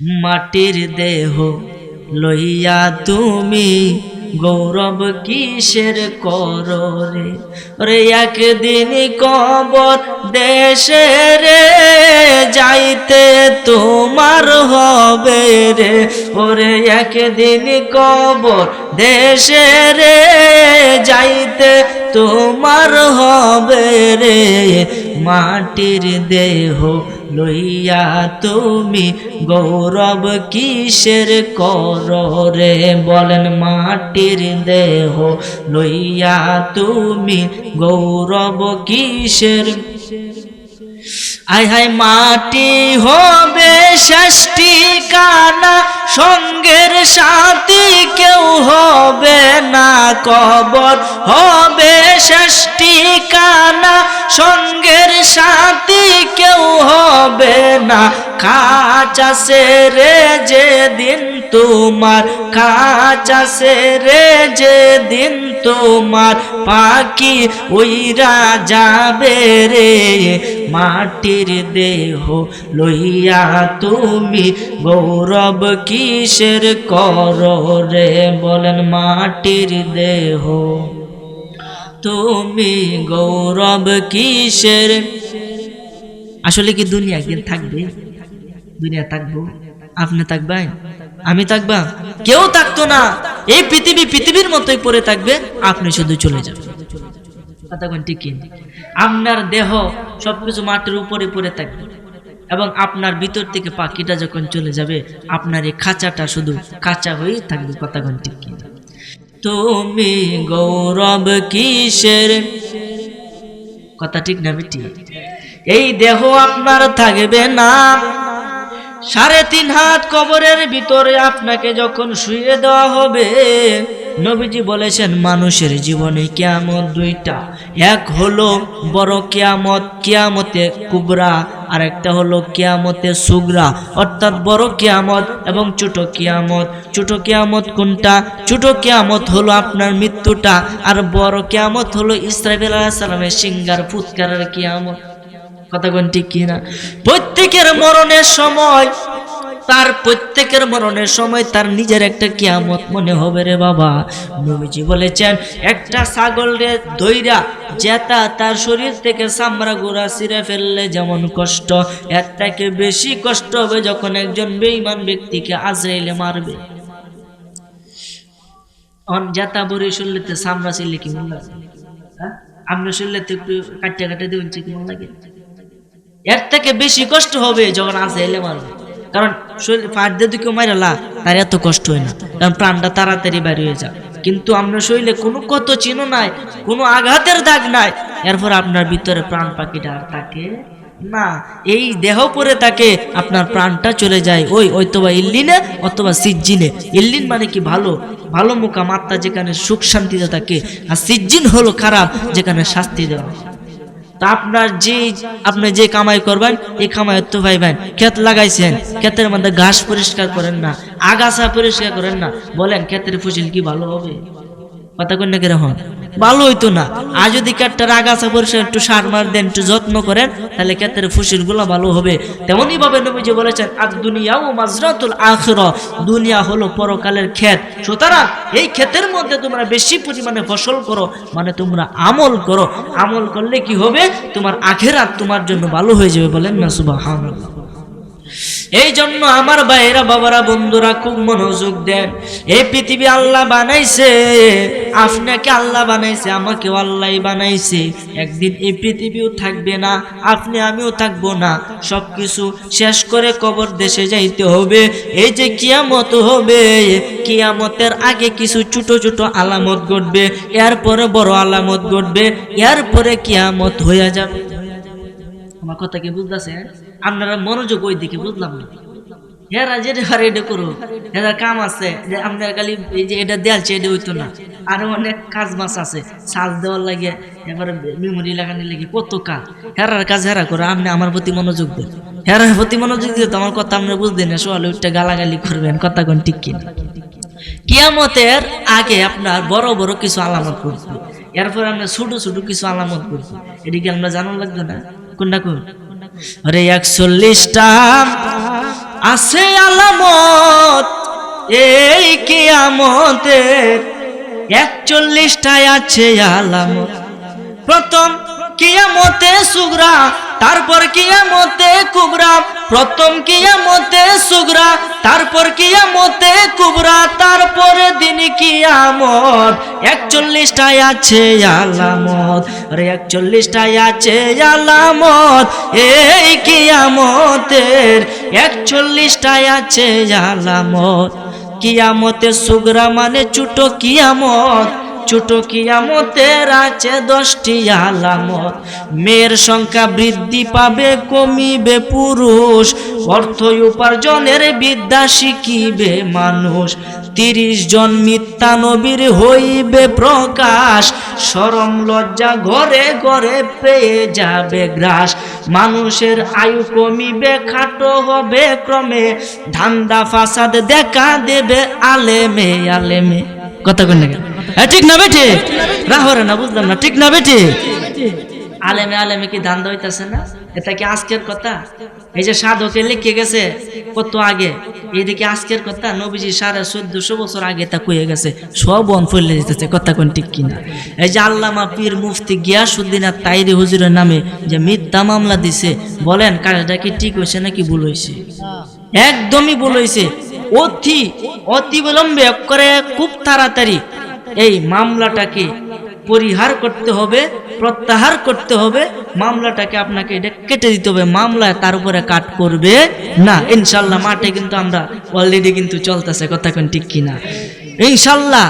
মাটির দেহ লইয়া তুমি গৌরব কিসের কররে? রে, একদিন কবর দেশে রে, যাইতে তোমার হবে রে। ওরে, একদিন কবর দেশে রে, যাইতে তোমার হবে রে। মাটির দেহ লইয়া তুমি গৌরব কিসের কর রে? বলেন মাটির দেহ। লইয়া তুমি গৌরব কিসের? আয় হায়, মাটি হবে ষষ্ঠী কানা, সঙ্গের সাথী কেউ হবে না। কবর হবে ষষ্ঠী কানা, সঙ্গের সাথী কেউ হবে না। কাচাসে রে যেদিন তোমার কাচাসে রে যেদিন তোমার। পাখি উইরা যাবে রে, মাটির দেহ লইয়া তুমি। গৌরব কিসের কর রে, বলেন মাটির দেহ। তুমি গৌরব কিসের? আসলে কি দুনিয়া একদিন থাকবে? দুনিয়া থাকব। আপনি থাকবেন? আমি থাকবা? কেউ থাকতো না। এই পৃথিবী পৃথিবীর মতোই পড়ে থাকবে। আপনি শুধু চলে যাবেন কতক্ষণ ঠিক? আপনার দেহ সবকিছু মাটির উপরে পড়ে থাকবে। এবং আপনার ভিতর থেকে পাখিটা যখন চলে যাবে, আপনার এই খাঁচাটা শুধু কাঁচা হয়েই থাকবে। কতক্ষণ ঠিক? তুমি গৌরব কিসের? কথা ঠিক না বেটি? এই দেহ আপনার থাকবে না। সাড়ে তিন হাত কবরের ভিতরে আপনাকে যখন শুয়ে দেওয়া হবে নবীজি বলেছেন, মানুষের জীবনে কিয়ামত দুইটা। এক হলো বড় কিয়ামত, কিয়ামতে কুবরা আর একটা হলো কিয়ামতে সুগরা। অর্থাৎ বড় কিয়ামত এবং ছোট কিয়ামত। ছোট কিয়ামত কোনটা? ছোট কিয়ামত হলো আপনার মৃত্যুটা, আর বড় কিয়ামত হলো ইসরাফিল আলাহ সিঙ্গার, ফুৎকারের কিয়ামত। কথা কোন ঠিক কিনা? প্রত্যেকের মরণের সময় তার প্রত্যেকের মরণের সময় তার নিজের একটা কিয়ামত মনে হবে রে বাবা। নবীজি বলেছেন, একটা ছাগল রে দইরা জেতা, তার শরীর থেকে চামড়া গোড়া ছিঁড়ে ফেললে যেমন কষ্ট। এর থেকে বেশি কষ্ট হবে যখন একজন বেঈমান ব্যক্তিকে আজরাইলে মারবে। অন, জেতা বড়ি শুনলেতে চামড়া ছিঁড়লে কেমন লাগে? হ্যাঁ? আপনার শুনলেতে একটু কাটিয়া কাটিয়ে দেবেন কেমন লাগে? এর থেকে বেশি কষ্ট হবে যখন এলে মারবে। কারণ কেউ মারালা তার এত কষ্ট হয় না। কারণ প্রাণটা তাড়াতাড়ি বের হয়ে যায়। কিন্তু আপনার শরীরে কোনো কত চিহ্ন নাই, কোনো আঘাতের দাগ নাই, এরপর আপনার ভিতরে প্রাণ পাখিটা আর থাকে না। এই দেহ পরে তাকে আপনার প্রাণটা চলে যায় ওই অথবা ইল্লিনে অথবা সিজ্জিনে। ইল্লিন মানে কি ভালো? ভালো মুখা মাত্রা যেখানে সুখ শান্তিতে থাকে, আর সিজ্জিন হলো খারাপ, যেখানে শাস্তি দেওয়া। তা আপনার যে, আপনি যে কামাই করবেন এই কামাই তো ভাইবেন ক্ষেত লাগাইছেন, ক্ষেতের মধ্যে ঘাস পরিষ্কার করেন না, আগাছা পরিষ্কার করেন না। বলেন, ক্ষেতের ফসল কি ভালো হবে? কথা কন না কীরকম ভালো হইতো না। আর যদি ক্ষেতটার আগাছা পরিষ্কার একটু সার মার দেন, একটু যত্ন করেন, তাহলে ক্ষেতের ফসলগুলো ভালো হবে। তেমনই ভাবে নবীজি বলেছেন আর দুনিয়া ও মাজরাতুল আখর দুনিয়া হলো পরকালের ক্ষেত। সুতরাং এই ক্ষেতের মধ্যে তোমরা বেশি পরিমাণে ফসল করো মানে তোমরা আমল করো। আমল করলে কি হবে? তোমার আখেরাত তোমার জন্য ভালো হয়ে যাবে বলেন না, সুবহানাল্লাহ। এই জন্য আমার ভাইয়েরা, বাবারা, বন্ধুরা, খুব মনোযোগ দেন। এই পৃথিবী আল্লাহ বানাইছে, আপনাকে আল্লাহ বানাইছে, আমাকেও আল্লাহ বানাইছে। একদিন এই পৃথিবীও থাকবে না, আপনি আমিও থাকব না। সব কিছু শেষ করে কবর দেশে যাইতে হবে। এই যে কিয়ামত হবে, কিয়ামতের আগে কিছু ছোট ছোট আলামত ঘটবে, এরপরে বড় আলামত ঘটবে, এরপরে কিয়ামত হয়ে যাবে। আমার কথা কি বুঝতেছে আপনারা মনোযোগ ওই দিকে বুঝলাম না। হেরা যেটা এটা করো কাম আছে, যে আপনার খালি এই যে এটা দেয়ালছে এটা হইতো না। আরও অনেক কাজ মাছ আছে, সাজ দেওয়ার লাগে, এবারে মেমোরি লাগানোর লাগে, কত কাজ। হেরার কাজ হেরা করো, আপনি আমার প্রতি মনোযোগ দেন। হেরার প্রতি মনোযোগ দিয়ে তো আমার কথা আপনারা বুঝতেন না, সোয়ালে গালাগালি করবেন, কথা কোন ঠিক কিনা। কিয়ামতের আগে আপনার বড় বড় কিছু আলামত করবে। এরপর আমরা ছোট ছোট কিছু আলামত করব। এদিকে আমরা জানার লাগবে না? কোনটা কোন? আরে একচল্লিশটা আছে আলামত এই কিয়ামতের একচল্লিশটায় আছে আলামত। প্রথম কিয়ামতে সুগরা তারপর কিয়ামতে কুবরা, প্রথম কিয়ামতে সুগরা, তারপর কিয়ামতে কুবরা, তারপরে দিন কিয়ামত। একচল্লিশটায় আছে আলামত, আরে একচল্লিশটায় আছে আলামত, এই কিয়ামতের একচল্লিশটায় আছে আলামত। কিয়ামতে সুগরা মানে ছোট কিয়ামত। ছোট কিয়ামতের আছে দশটি আলামত। মেয়ের সংখ্যা বৃদ্ধি পাবে, কমিবে পুরুষ। অর্থ উপার্জনের বিদ্যা শিখিবে মানুষ। তিরিশ জন মিথ্যা নবীর হইবে প্রকাশ। সরম লজ্জা ঘরে ঘরে পেয়ে যাবে গ্রাস। মানুষের আয়ু কমিবে, খাটো হবে ক্রমে। ধান্দা ফাসাদ দেখা দেবে আলেমে আলেমে। কথা কই না কেন? হ্যাঁ, ঠিক না বেঠে রাহরে না বুঝলাম না। ঠিক না বেঠে আলেমে আলেমে কি ধান্দা হইতাছে না? এটা কি আজকের কথা? এই যে সাধকে লিখে গেছে কত আগে। এইদিকে আজকের কথা? নবীজি সাড়ে চোদ্দশো বছর আগে তা কয়ে গেছে। সব বন ফেলে দিতেছে কথা কোন ঠিক কিনা? এই যে আল্লামা পীর মুফতি গিয়াসুদ্দিন আর তাইরি হুজুরের নামে যে মিথ্যা মামলা দিছে বলেন কাজটা কি ঠিক হয়েছে নাকি ভুল হয়েছে একদমই ভুল হয়েছে অতি অতি বিলম্বে করে খুব তাড়াতাড়ি এই মামলাটাকে পরিহার করতে হবে, প্রত্যাহার করতে হবে, মামলাটাকে আপনাকে এটা কেটে দিতে হবে, মামলায় তার উপরে কাট করবে না। ইনশাল্লাহ মাঠে কিন্তু আমরা অলরেডি কিন্তু চলতেছে, কথা কোন ঠিক কিনা? ইনশাল্লাহ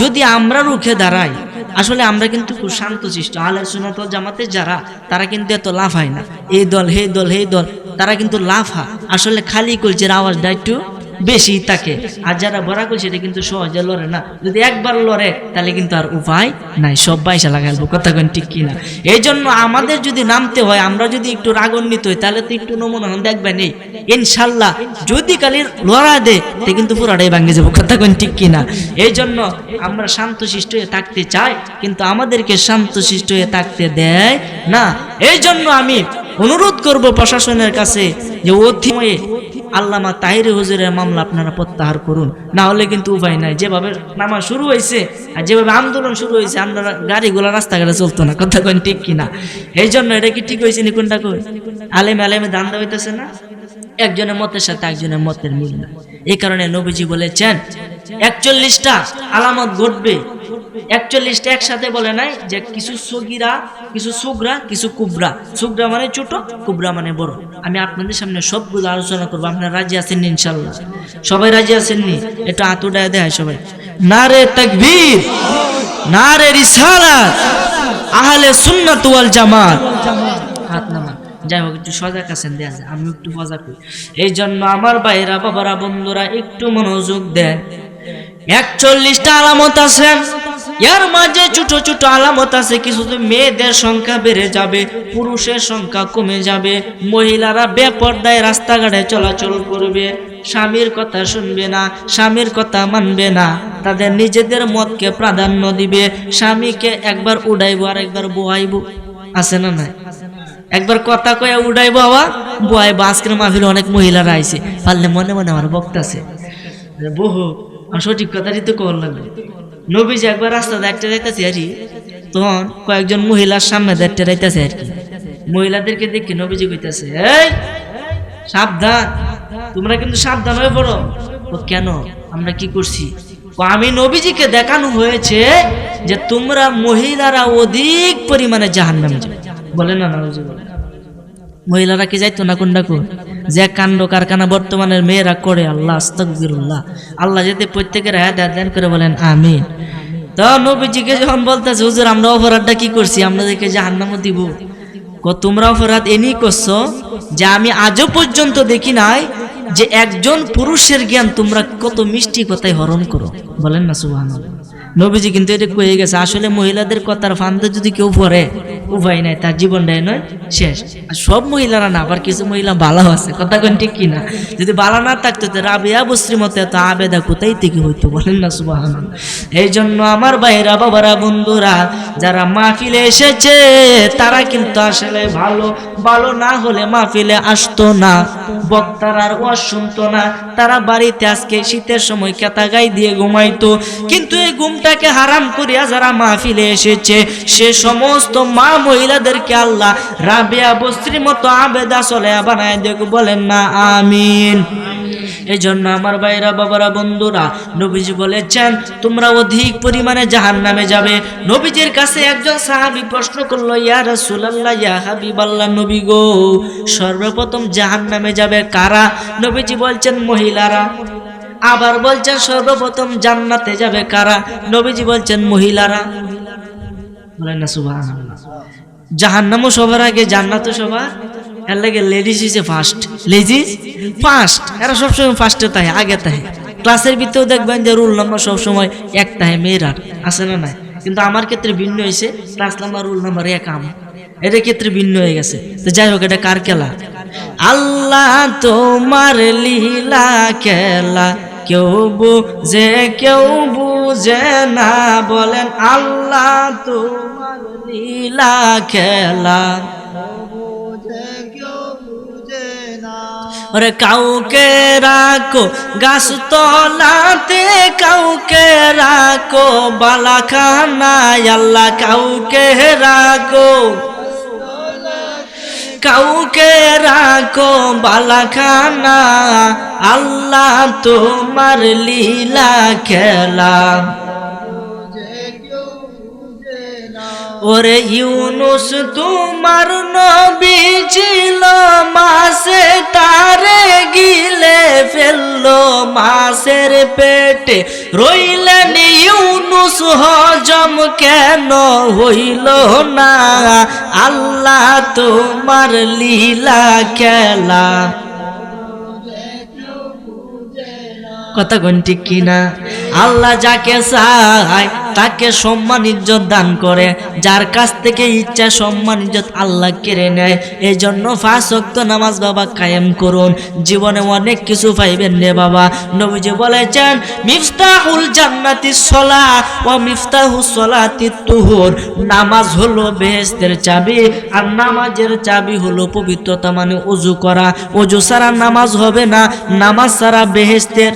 যদি আমরা রুখে দাঁড়াই, আসলে আমরা কিন্তু খুব শান্তশিষ্ট। আলের সুনাতল জামাতে যারা, তারা কিন্তু এত লাভ হয় না। এই দল, হে দল হে দল, তারা কিন্তু হয় আসলে খালি কলচের আওয়াজটা একটু বেশি থাকে। আর যারা বড়া করছে, এটা কিন্তু সহজে লড়ে না। যদি একবার লড়ে, তাহলে কিন্তু আর উপায় নাই। সব বাইসা লাগাইবো কথা কেন ঠিক কিনা। এই জন্য আমাদের যদি নামতে হয়, আমরা যদি একটু রাগান্বিত হই, তাহলে তো একটু নমুনা দেখবেন এই ইনশাল্লাহ, যদি কালি লড়া দে কিন্তু পুরাটাই ভাঙে যাব, কথা কেন ঠিক কিনা। এই জন্য আমরা শান্তশিষ্ট হয়ে থাকতে চাই, কিন্তু আমাদেরকে শান্তশিষ্ট হয়ে থাকতে দেয় না। এই জন্য আমি অনুরোধ করব প্রশাসনের কাছে যে অধিময়ে আল্লামা তাহির হুজুরের মামলা আপনারা প্রত্যাহার করুন। না হলে কিন্তু উপায় নাই। যেভাবে নামা শুরু হয়েছে আর যেভাবে আন্দোলন শুরু হয়েছে আপনারা গাড়িগুলো রাস্তাঘাটে চলতো না। কথা কেন ঠিক কিনা? এই জন্য এটা কি ঠিক হয়েছে নি কোনটা কই আলেমে আলেমে দান্দা হইতেছে না? একজনের মতের সাথে একজনের মতের মিল না এই কারণে নবীজি বলেছেন, একচল্লিশটা আলামত ঘটবে। একচল্লিশটা একসাথে বলে নাই যে কিছু সগিরা, কিছু সুগরা, কিছু কুবরা। সুগরা মানে ছোট, কুবরা মানে বড়। আমি আপনাদের সামনে সবগুলো আলোচনা করব। আপনারা রাজি আছেন নি ইনশাল্লাহ সবাই রাজি আছেন নি? একটু আতুডায় দেয় সবাই। নারে তাকবীর, নারে রিসালাত, আহলে সুন্নাত ওয়াল জামাত। হাত নামান। যাই হোক, একটু সজাগ আছেন, দেয়া যায়। আমি একটু সজাগ হই এই জন্য আমার ভাইরা বাবারা, বন্ধুরা, একটু মনোযোগ দেন। একচল্লিশটা আলামত আছে এর মাঝে ছোট ছোট আলামত আছে কিছু মেয়েদের সংখ্যা বেড়ে যাবে, পুরুষের সংখ্যা কমে যাবে, মহিলারা বেপর্দায় রাস্তাঘাটে চলাচল করবে, স্বামীর কথা শুনবে না, স্বামীর কথা মানবে না, তাদের নিজেদের মতকে প্রাধান্য দিবে, স্বামীকে একবার উড়াইবো আর একবার বোয়াইবো, আছে না নাই? একবার কথা কয়ে উড়াই বাবা বয় আজকের মাহফিলে অনেক মহিলারা আইছে, পারলে মনে মনে আমার বক্তাছে বহু আমার সঠিক কথাটি তো কর লাগবে। নবীজি একবার রাস্তা দেখতে যাইতেছে আর তখন কয়েকজন মহিলার সামনে দেখতে যাইতেছে আর কি মহিলাদেরকে দেখে নবীজি কইতাছে, এই, সাবধান, তোমরা কিন্তু সাবধান হয়ে পড়ো। ও, কেন? আমরা কি করছি? আমি নবীজিকে দেখানো হয়েছে যে তোমরা মহিলারা অধিক পরিমাণে জাহান নামে যাবে বলে না নাউজুবিল্লাহ। মহিলারা কি যাইতো না কোনটা কোন যে কাণ্ড কারখানা বর্তমানের মেয়েরা করে, আল্লাহ আস্তকবিরুল্লাহ আল্লাহ যদি প্রত্যেকের হাত দেন করে বলেন, আমিন। তো নবীজিকে যখন বলতেছে, হুজুর, আমরা অপরাধটা কি করছি? আমাদেরকে জাহান্নামও দিব। তোমরা অপরাধ এনি করছ যে আমি আজও পর্যন্ত দেখি নাই যে একজন পুরুষের জ্ঞান তোমরা কত মিষ্টি কথায় হরণ করো। বলেন না সুবাহ নবীজি কিন্তু এটা কয়ে গেছে, আসলে মহিলাদের কথার ফান্দে যদি কেউ পড়ে, উপায় নাই, তার জীবনটাই নয়, শেষ। আর সব মহিলারা না, আবার কিছু মহিলা ভালো আছে, কথা কোন ঠিক কিনা? যদি ভালো না থাকতো, তো রাবিয়া বস্ত্রী মতো এত আবেদা কোথায় থেকে হইতো, বলেন না সুবাহ এই জন্য আমার ভাইরা, বাবারা, বন্ধুরা, যারা মাহফিলে এসেছে, তারা কিন্তু আসলে ভালো। ভালো না হলে মাহফিলে আসতো না, বক্তার আর ওয়াজ শুনতো না। তারা বাড়িতে আজকে শীতের সময় কেতা গাই দিয়ে ঘুমাইতো। কিন্তু এই ঘুমটাকে হারাম করিয়া যারা মাহফিলে এসেছে, সে সমস্ত মা মহিলাদেরকে আল্লাহ রাবিয়া বস্ত্রীর মতো আবেদা চলে বানায় দেখ, বলেন না, আমিন। এই জন্য আমার ভাইরা, বাবারা, বন্ধুরা, নবীজি বলেছেন, তোমরা অধিক পরিমাণে জাহান নামে যাবে। নবীজির কাছে একজন সাহাবি প্রশ্ন করল, ইয়া রাসূলুল্লাহ, ইয়া হাবিবাল্লাহ, নবী গো, সর্বপ্রথম জাহান নামে যাবে কারা? নবীজি বলছেন, মহিলারা। আবার বলছেন, সর্বপ্রথম জান্নাতে যাবে কারা? নবীজি বলছেন, মহিলারা। বলেন না, সুবহানাল্লাহ। জাহান্নামও সবার আগে, জান্নাতও সবার। এর লাগে লেডিস ইসে ফার্স্ট লেডিস ফার্স্ট এরা সবসময় ফার্স্টে তাই আগে তাই ক্লাসের ভিতরেও দেখবেন যে রুল নাম্বার সবসময় এক তাহে মেয়েরার আছে না নাই? কিন্তু আমার ক্ষেত্রে ভিন্ন হয়েছে। ক্লাস নাম্বার রুল নাম্বার এক আম। এটার ক্ষেত্রে ভিন্ন হয়ে গেছে। তো যাই হোক, এটা কার খেলা? আল্লাহ তোমার লীলা খেলা। কেউ বুঝে কেউ বুঝে না। বলেন, আল্লাহ, তোমার লীলা খেলা। ওরে, কাউকে রাখো গাছ তলাতে কাউকে রাখো, বালাখানায় আল্লাহ কাউকে রাখো। কাউকে রাখো বালাখানা আল্লাহ তোমার লীলা খেলা। ওরে ইউনুস, তোমার নবী ছিল, মাসে তারে গিলে ফেলল, মাসের পেটে রইলেন ইউনুস, হজম কেন হইল না? আল্লাহ তোমার লীলা খেলা। কথা কোন ঠিক কিনা? আল্লাহ যাকে চায় তাকে সম্মান, ইজ্জত দান করে। যার কাছ থেকে ইচ্ছা, সম্মান, ইজ্জত আল্লাহ কেড়ে নেয়। এই জন্য ফাঁস অক্ত নামাজ বাবা কায়েম করুন। জীবনে অনেক কিছু পাইবেন রে বাবা। নবীজি বলেছেন, মিফতাহুল জান্নাতি সলা ও মিফতাহু সলাতি তুহুর। নামাজ হলো বেহেস্তের চাবি, আর নামাজের চাবি হলো পবিত্রতা মানে অজু করা। অজু ছাড়া নামাজ হবে না। নামাজ ছাড়া বেহেস্তের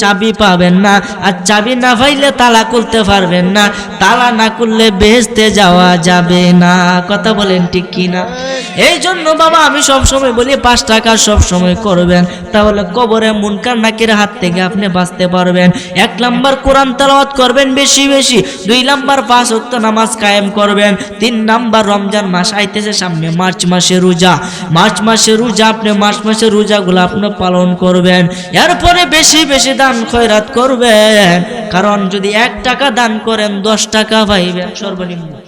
চাবি পাবেন না। আর চাবি না পাইলে তালা খুলতে পারবেন না, তালা না করলে বেহেস্তে যাওয়া যাবে না। কথা বলেন ঠিক কি না এই জন্য বাবা, আমি সব সময় বলি, পাঁচ টাকা সব সময় করবেন। তাহলে কবরে মুনকার নাকির হাত থেকে আপনি বাঁচতে পারবেন। এক নাম্বার কোরআন তেলাওয়াত করবেন বেশি বেশি, দুই নাম্বার পাঁচ ওয়াক্ত নামাজ কায়েম করবেন, তিন নাম্বার রমজান মাস আইতেছে সামনে মার্চ মাসে রোজা। মার্চ মাসে রোজা আপনি, মার্চ মাসে রোজাগুলো আপনি পালন করবেন। এরপরে বেশি বেশি দান খয়রাত করবেন। কারণ যদি এক টাকা দান করেন দশ টাকা পাইবেন সর্বনিম্ন।